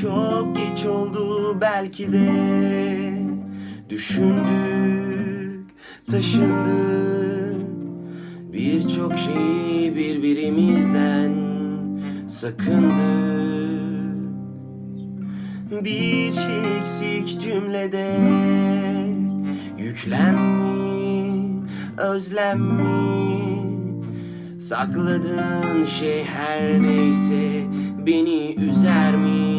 Çok geç oldu belki de. Düşündük, taşındık. Birçok şeyi birbirimizden sakındık. Bir şey eksik cümlede. Yüklem mi, özlem mi Sakladığın şey her neyse beni üzer mi?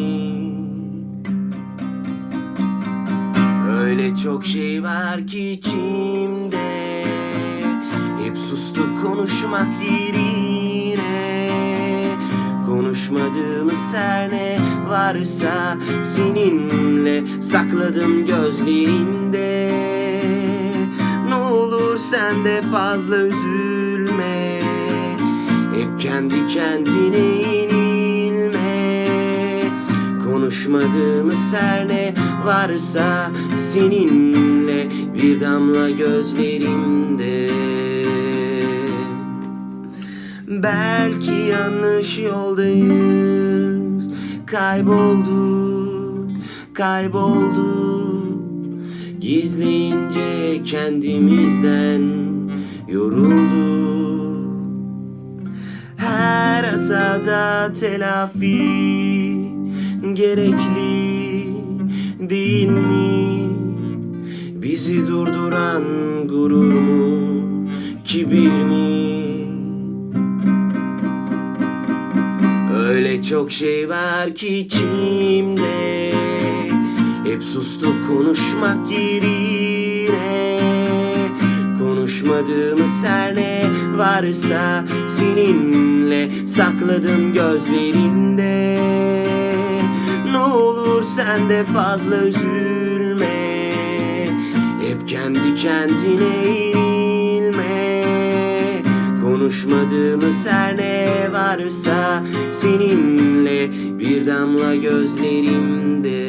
Çok şey var ki içimde. Hep sustuk konuşmak yerine. Konuşmadığımız her ne varsa Seninle sakladım gözlerimde. Ne olur sen de fazla üzülme. Hep kendi kendine Konuşmadığımız her ne varsa Seninle bir damla gözlerimde? Belki yanlış yoldayız Kaybolduk, kaybolduk. Gizleyince kendimizden yorulduk. Her hatada telafi gerekli değil mi? Bizi durduran gurur mu, kibir mi? Öyle çok şey var ki içimde Hep sustuk konuşmak yerine Konuşmadığımız her ne varsa Seninle sakladım gözlerimde Ne olur sen de fazla üzülme. Hep kendi kendine eğilme. Konuşmadığımız her ne varsa Seninle bir damla gözlerimde